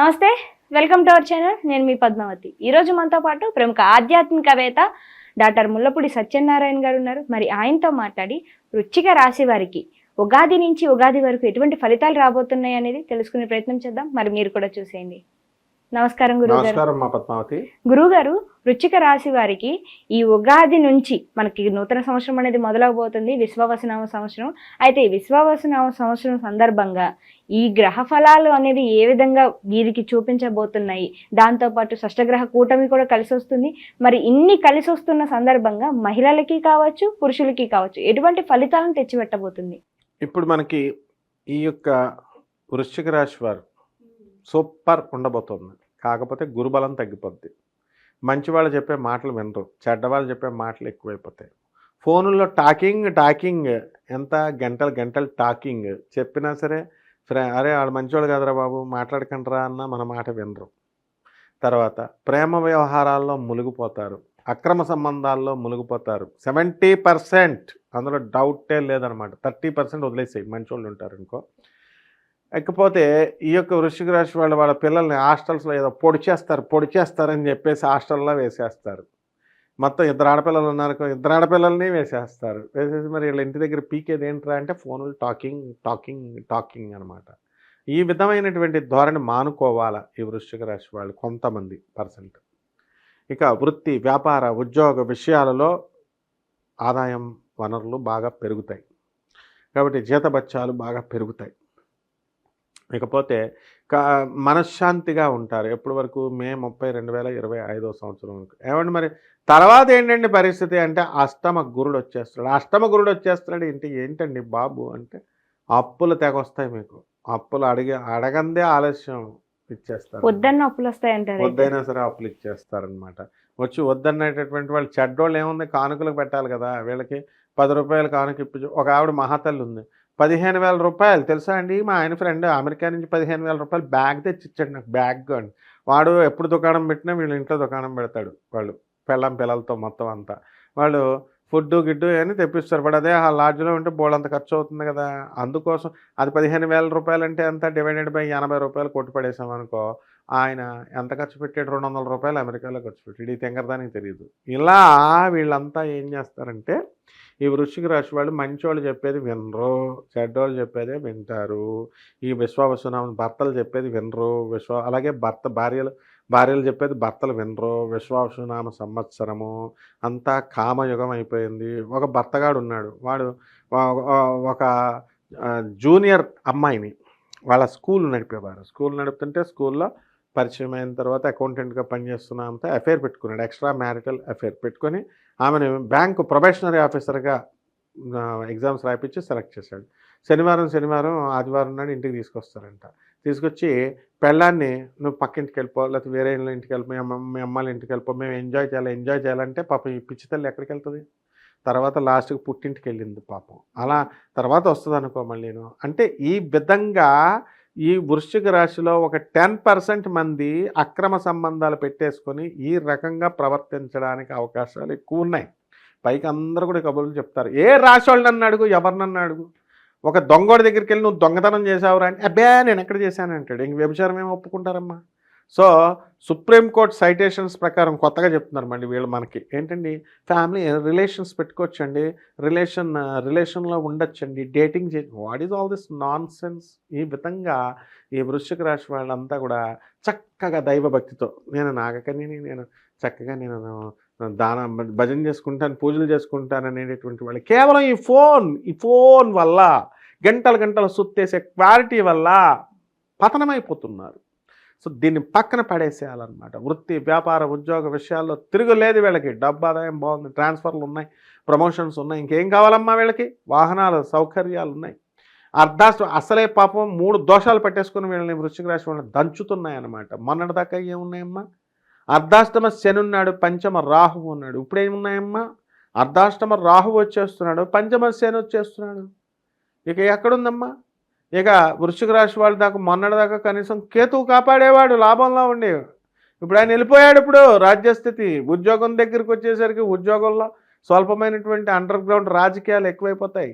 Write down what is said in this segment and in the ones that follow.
నమస్తే welcome to our channel నేను మీ పద్మావతి. ఈరోజు మనతో పాటు ప్రముఖ ఆధ్యాత్మికవేత్త డాక్టర్ ముల్లపూడి సత్యనారాయణ గారు ఉన్నారు. మరి ఆయనతో మాట్లాడి వృచ్చిక రాశి వారికి ఉగాది నుంచి ఉగాది వరకు ఎటువంటి ఫలితాలు రాబోతున్నాయి అనేది తెలుసుకునే ప్రయత్నం చేద్దాం. మరి మీరు కూడా చూసేయండి. నమస్కారం గురువు గారు. నమస్కారం మా పద్మావతి. గురువుగారు వృచ్చిక రాశి వారికి ఈ ఉగాది నుంచి మనకి నూతన సంవత్సరం అనేది మొదలవబోతుంది విశ్వవసనామ సంవత్సరం. అయితే ఈ విశ్వవసనామ సంవత్సరం సందర్భంగా ఈ గ్రహ ఫలాలు అనేవి ఏ విధంగా వీరికి చూపించబోతున్నాయి? దాంతోపాటు షష్టగ్రహ కూటమి కూడా కలిసి వస్తుంది. మరి ఇన్ని కలిసి వస్తున్న సందర్భంగా మహిళలకి కావచ్చు పురుషులకి కావచ్చు ఎటువంటి ఫలితాలను తెచ్చిపెట్టబోతుంది? ఇప్పుడు మనకి ఈ యొక్క వృశ్చిక రాశి వారు సూపర్ ఉండబోతుంది. కాకపోతే గురుబలం తగ్గిపోద్ది. మంచి వాళ్ళు చెప్పే మాటలు వినరు. చెడ్డవాళ్ళు చెప్పే మాటలు ఎక్కువైపోతాయి. ఫోనుల్లో టాకింగ్ టాకింగ్. ఎంత గంటలు గంటలు టాకింగ్. చెప్పినా సరే ఫ్రె అరే వాడు మంచివాళ్ళు కదరా బాబు మాట్లాడకండిరా అన్న మన మాట వినరు. తర్వాత ప్రేమ వ్యవహారాల్లో మునిగిపోతారు. అక్రమ సంబంధాల్లో మునిగిపోతారు. సెవెంటీ పర్సెంట్ అందులో డౌటే లేదనమాట. థర్టీ పర్సెంట్ వదిలేసాయి. మంచి వాళ్ళు ఉంటారు ఇంకో ఇకపోతే ఈ యొక్క వృషిక రాశి వాళ్ళు వాళ్ళ పిల్లల్ని హాస్టల్స్లో ఏదో పొడి చేస్తారు పొడి చెప్పేసి హాస్టల్లో వేసేస్తారు. మొత్తం ఇద్దరు ఆడపిల్లలు ఉన్నారు ఇద్దరు ఆడపిల్లల్ని వేసేస్తారు. వేసేసి మరి వీళ్ళ ఇంటి దగ్గర పీకేది ఏంట్రా అంటే ఫోన్లు టాకింగ్ టాకింగ్ టాకింగ్ అనమాట ఈ విధమైనటువంటి ధోరణి మానుకోవాలా ఈ వృశ్చిక రాశి వాళ్ళు కొంతమంది పర్సెంట్. ఇక వృత్తి వ్యాపార ఉద్యోగ విషయాలలో ఆదాయం వనరులు బాగా పెరుగుతాయి. కాబట్టి జీతబత్యాలు బాగా పెరుగుతాయి. ఇకపోతే కా మనశ్శాంతిగా ఉంటారు. ఎప్పటి వరకు? మే ముప్పై రెండు వేల ఇరవై ఐదో సంవత్సరం వరకు. ఏమండి మరి? తర్వాత ఏంటండి పరిస్థితి? అంటే అష్టమ గురుడు వచ్చేస్తాడు. అష్టమ గురుడు వచ్చేస్తున్నాడు ఏంటి ఏంటండి బాబు అంటే అప్పులు తెగొస్తాయి మీకు. అప్పులు అడిగే అడగందే ఆలస్యం ఇచ్చేస్తారు. వద్దన్న అప్పులు వస్తాయంటారు వద్దైనా సరే అప్పులు ఇచ్చేస్తారనమాట వచ్చి వద్దనేటటువంటి వాళ్ళు చెడ్డోళ్ళు ఏముంది? కానుకలకు పెట్టాలి కదా. వీళ్ళకి పది రూపాయలు కానుక ఇప్పించు. ఒక ఆవిడ మహాతల్లి ఉంది. పదిహేను వేల రూపాయలు. తెలుసా అండి? మా ఆయన ఫ్రెండ్ అమెరికా నుంచి పదిహేను వేల రూపాయలు బ్యాగ్ తెచ్చి ఇచ్చాడు నాకు. బ్యాగ్ అని వాడు ఎప్పుడు దుకాణం పెట్టినా వీళ్ళు ఇంట్లో దుకాణం పెడతాడు వాళ్ళు. పెళ్ళం పిల్లలతో మొత్తం అంతా. వాళ్ళు ఫుడ్ గిడ్డు అని తెప్పిస్తారు. వాడు అదే ఆ లాడ్జ్లో ఉంటే బోళ్ళంత ఖర్చు అవుతుంది కదా. అందుకోసం అది పదిహేను వేల రూపాయలు అంటే ఎంత? డివైడెడ్ బై ఎనభై రూపాయలు కొట్టి పడేసాం అనుకో ఆయన ఎంత ఖర్చు పెట్టాడు? రెండు వందల రూపాయలు అమెరికాలో ఖర్చు పెట్టాడు. ఈ తెంగరదానికి తెలియదు ఇలా వీళ్ళంతా ఏం చేస్తారంటే ఈ వృశ్చిక రాశి వాళ్ళు మంచివాళ్ళు చెప్పేది వినరు చెడ్డోళ్ళు చెప్పేదే వింటారు. ఈ విశ్వావసునామ భర్తలు చెప్పేది వినరు విశ్వ అలాగే భర్త భార్యలు భార్యలు చెప్పేది భర్తలు వినరు. విశ్వావసునామ సంవత్సరము అంతా కామయుగం అయిపోయింది. ఒక భర్తగాడు ఉన్నాడు. వాడు ఒక- జూనియర్ అమ్మాయిని వాళ్ళ స్కూల్ నడిపేవారు. స్కూల్ నడుపుతుంటే స్కూల్లో పరిచయం అయిన తర్వాత అకౌంటెంట్గా పనిచేస్తున్నామంతా అఫైర్ పెట్టుకున్నాడు. ఎక్స్ట్రా మ్యారిటల్ అఫైర్ పెట్టుకొని ఆమెను బ్యాంకు ప్రొబేషనరీ ఆఫీసర్గా ఎగ్జామ్స్ రాయిపించి సెలెక్ట్ చేశాడు. శనివారం శనివారం ఆదివారం నాడు ఇంటికి తీసుకొస్తారంట. తీసుకొచ్చి పెళ్ళాన్ని నువ్వు పక్కింటికి వెళ్ళిపో లేకపోతే వేరే ఇళ్ళ ఇంటికి వెళ్ళిపో మీ అమ్మ ఇంటికి వెళ్ళిపో మేము ఎంజాయ్ చేయాలి ఎంజాయ్ చేయాలంటే పాపం ఈ పిచ్చి తల్లి ఎక్కడికి వెళ్తుంది? తర్వాత లాస్ట్కి పుట్టింటికి వెళ్ళింది పాపం. అలా తర్వాత వస్తుంది అనుకో మళ్ళీ నేను అంటే ఈ విధంగా ఈ వృశ్చిక రాశిలో ఒక టెన్ పర్సెంట్ మంది అక్రమ సంబంధాలు పెట్టేసుకొని ఈ రకంగా ప్రవర్తించడానికి అవకాశాలు ఎక్కువ ఉన్నాయి. పైకి అందరూ కూడా కబుర్లు చెప్తారు. ఏ రాశి వాళ్ళు నన్ను అడుగు? ఎవరినన్ను అడుగు? ఒక దొంగోడి దగ్గరికి వెళ్ళి నువ్వు దొంగతనం చేసావురా అంటే అబ్బే నేను ఎక్కడ చేశాను? అంటాడు. ఇంక వ్యభిచారం ఏమి ఒప్పుకుంటారమ్మా? సో సుప్రీంకోర్టు సైటేషన్స్ ప్రకారం కొత్తగా చెప్తున్నారు మండి వీళ్ళు మనకి. ఏంటండి? ఫ్యామిలీ రిలేషన్స్ పెట్టుకోవచ్చండి. రిలేషన్ రిలేషన్లో ఉండొచ్చండి. డేటింగ్ చే what is all this nonsense ఈ విధంగా ఈ వృశ్చిక రాశి వాళ్ళంతా కూడా చక్కగా దైవభక్తితో నేను నాగకని నేను చక్కగా నేను దాన భజన చేసుకుంటాను పూజలు చేసుకుంటాను అనేటటువంటి వాళ్ళు కేవలం ఈ ఫోన్ ఈ ఫోన్ వల్ల గంటల గంటల సుత్తేసే క్వాలిటీ వల్ల పతనమైపోతున్నారు. సో దీన్ని పక్కన పడేసేయాలన్నమాట. వృత్తి వ్యాపార ఉద్యోగ విషయాల్లో తిరుగులేదు వీళ్ళకి. డబ్బు ఆదాయం బాగుంది ట్రాన్స్ఫర్లు ఉన్నాయి ప్రమోషన్స్ ఉన్నాయి ఇంకేం కావాలమ్మా వీళ్ళకి? వాహనాలు సౌకర్యాలు ఉన్నాయి. అర్ధాష్ట అసలే పాపం మూడు దోషాలు పెట్టేసుకుని వీళ్ళని వృశ్చిక రాశి వాళ్ళని దంచుతున్నాయన్నమాట. మొన్నటిదాకా ఏమున్నాయమ్మా? అర్ధాష్టమ శని ఉన్నాడు పంచమ రాహువు ఉన్నాడు. ఇప్పుడు ఏమున్నాయమ్మా? అర్ధాష్టమ రాహు వచ్చేస్తున్నాడు పంచమ శని వచ్చేస్తున్నాడు. ఇక ఎక్కడుందమ్మా? ఇక వృశ్చిక రాశి వాళ్ళు దాకా మొన్నటిదాకా కనీసం కేతువు కాపాడేవాడు లాభంలో ఉండేవి ఇప్పుడు ఆయన వెళ్ళిపోయాడు ఇప్పుడు రాజ్యస్థితి. ఉద్యోగం దగ్గరికి వచ్చేసరికి ఉద్యోగంలో స్వల్పమైనటువంటి అండర్ గ్రౌండ్ రాజకీయాలు ఎక్కువైపోతాయి.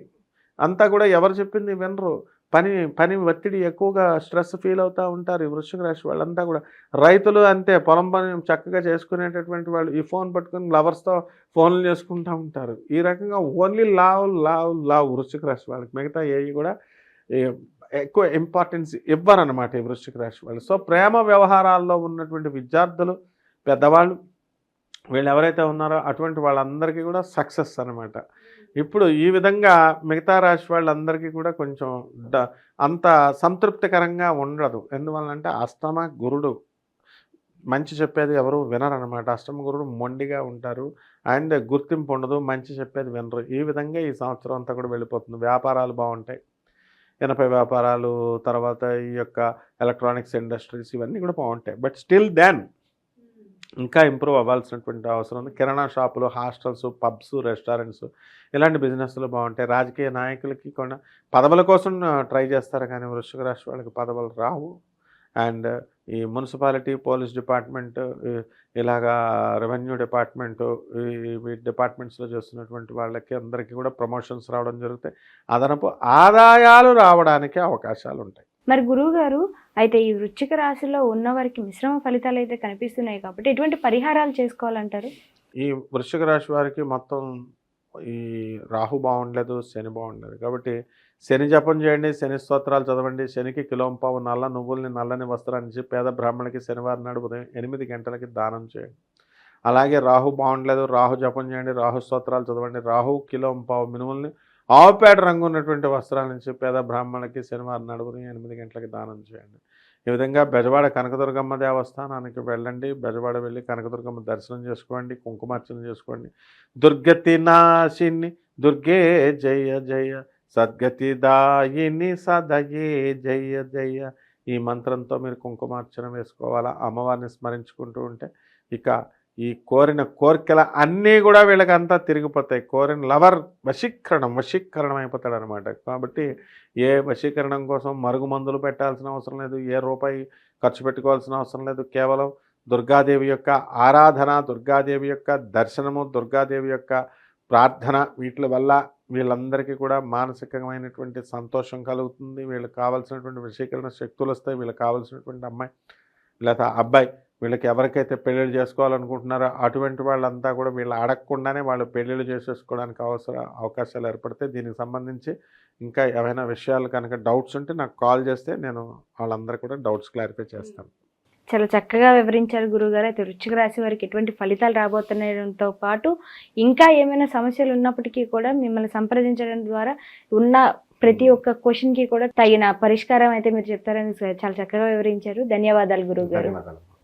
అంతా కూడా ఎవరు చెప్పింది వినరు. పని పని ఒత్తిడి ఎక్కువగా స్ట్రెస్ ఫీల్ అవుతూ ఉంటారు ఈ వృశ్చిక రాశి వాళ్ళంతా కూడా. రైతులు అంతే పొలం పని చక్కగా చేసుకునేటటువంటి వాళ్ళు ఈ ఫోన్ పట్టుకుని లవర్స్తో ఫోన్లు చేసుకుంటూ ఉంటారు. ఈ రకంగా ఓన్లీ లావ్ లావ్ లావ్ వృశ్చిక రాశి వాళ్ళకి. మిగతా ఏవి కూడా ఎక్కువ ఇంపార్టెన్స్ ఇవ్వరన్నమాట ఈ వృశ్చిక రాశి వాళ్ళు. సో ప్రేమ వ్యవహారాల్లో ఉన్నటువంటి విద్యార్థులు పెద్దవాళ్ళు వీళ్ళు ఎవరైతే ఉన్నారో అటువంటి వాళ్ళందరికీ కూడా సక్సెస్ అనమాట ఇప్పుడు ఈ విధంగా మిగతా రాశి వాళ్ళందరికీ కూడా కొంచెం అంత సంతృప్తికరంగా ఉండదు. ఎందువల్లంటే అష్టమ గురుడు మంచి చెప్పేది ఎవరు వినరనమాట అష్టమ గురుడు మొండిగా ఉంటారు. అండ్ గుర్తింపు ఉండదు మంచి చెప్పేది వినరు. ఈ విధంగా ఈ సంవత్సరం అంతా కూడా వెళ్ళిపోతుంది. వ్యాపారాలు బాగుంటాయి. ఇనప వ్యాపారాలు తర్వాత ఈ యొక్క ఎలక్ట్రానిక్స్ ఇండస్ట్రీస్ ఇవన్నీ కూడా బాగుంటాయి. బట్ స్టిల్ దెన్ ఇంకా ఇంప్రూవ్ అవ్వాల్సినటువంటి అవసరం ఉంది. కిరాణా షాపులు హాస్టల్స్ పబ్స్ రెస్టారెంట్స్ ఇలాంటి బిజినెస్లు బాగుంటాయి. రాజకీయ నాయకులకి కూడా పదవుల కోసం ట్రై చేస్తారు కానీ వృశ్చిక రాశి వాళ్ళకి పదవులు రావు. అండ్ ఈ మున్సిపాలిటీ పోలీస్ డిపార్ట్మెంట్ ఇలాగా రెవెన్యూ డిపార్ట్మెంట్ ఈ డిపార్ట్మెంట్స్లో చేస్తున్నటువంటి వాళ్ళకి అందరికీ కూడా ప్రమోషన్స్ రావడం జరుగుతాయి. అదనపు ఆదాయాలు రావడానికి అవకాశాలు ఉంటాయి. మరి గురువు గారు అయితే ఈ వృశ్చిక రాశిలో ఉన్న వారికి మిశ్రమ ఫలితాలు అయితే కనిపిస్తున్నాయి కాబట్టి ఎటువంటి పరిహారాలు చేసుకోవాలంటారు? ఈ వృశ్చిక రాశి వారికి మొత్తం ఈ రాహు బాగుండలేదు శని బాగుండలేదు కాబట్టి శని జపం చేయండి శని స్తోత్రాలు చదవండి శనికి కిలోంపావు నల్ల నువ్వుల్ని నల్లని వస్త్రాన్ని ఇచ్చి పేద బ్రాహ్మణికి శనివారం నాడు ఉదయం ఎనిమిది గంటలకి దానం చేయండి. అలాగే రాహు బాగుండలేదు రాహు జపం చేయండి రాహు స్తోత్రాలు చదవండి రాహు కిలోంపావు మినుముల్ని ఆవుపేట రంగు ఉన్నటువంటి వస్త్రాల నుంచి పేద బ్రాహ్మణులకి శనివారం నాడు ఉదయం ఎనిమిది గంటలకి దానం చేయండి. ఈ విధంగా బెజవాడ కనకదుర్గమ్మ దేవస్థానానికి వెళ్ళండి బెజవాడ వెళ్ళి కనకదుర్గమ్మ దర్శనం చేసుకోండి కుంకుమార్చన చేసుకోండి. దుర్గతి నాశిని దుర్గే జయ జయ సద్గతి దాయిని సదయే జయ జయ. ఈ మంత్రంతో మీరు కుంకుమార్చన వేసుకోవాలా? అమ్మవారిని స్మరించుకుంటూ ఉంటే ఇక ఈ కోరిన కోరికల అన్నీ కూడా వీళ్ళకంతా తిరిగిపోతాయి. కోరిన లవర్ వశీకరణం వశీకరణం అయిపోతాడు అనమాట కాబట్టి ఏ వశీకరణం కోసం మరుగు మందులు పెట్టాల్సిన అవసరం లేదు. ఏ రూపాయి ఖర్చు పెట్టుకోవాల్సిన అవసరం లేదు. కేవలం దుర్గాదేవి యొక్క ఆరాధన దుర్గాదేవి యొక్క దర్శనము దుర్గాదేవి యొక్క ప్రార్థన వీటి వల్ల వీళ్ళందరికీ కూడా మానసికమైనటువంటి సంతోషం కలుగుతుంది. వీళ్ళకి కావాల్సినటువంటి వశీకరణ శక్తులు వస్తాయి. వీళ్ళకి కావాల్సినటువంటి అమ్మాయి లేదా అబ్బాయి వీళ్ళకి ఎవరికైతే పెళ్ళిళ్ళు చేసుకోవాలనుకుంటున్నారో అటువంటి వాళ్ళంతా కూడా వీళ్ళు అడగకుండానే వాళ్ళు పెళ్ళిళ్ళు చేసేసుకోవడానికి అవసర అవకాశాలు ఏర్పడితే దీనికి సంబంధించి ఇంకా ఏమైనా విషయాలు కనుక డౌట్స్ ఉంటే నాకు కాల్ చేస్తే నేను వాళ్ళందరూ కూడా డౌట్స్ క్లారిఫై చేస్తాను. చాలా చక్కగా వివరించారు గురుగారు అయితే వృశ్చిక రాశి వారికి ఎటువంటి ఫలితాలు రాబోతున్నాయంతో పాటు ఇంకా ఏమైనా సమస్యలు ఉన్నప్పటికీ కూడా మిమ్మల్ని సంప్రదించడం ద్వారా ఉన్న ప్రతి ఒక్క క్వశ్చన్కి కూడా తగిన పరిష్కారం అయితే మీరు చెప్తారని చాలా చక్కగా వివరించారు. ధన్యవాదాలు గురువు గారు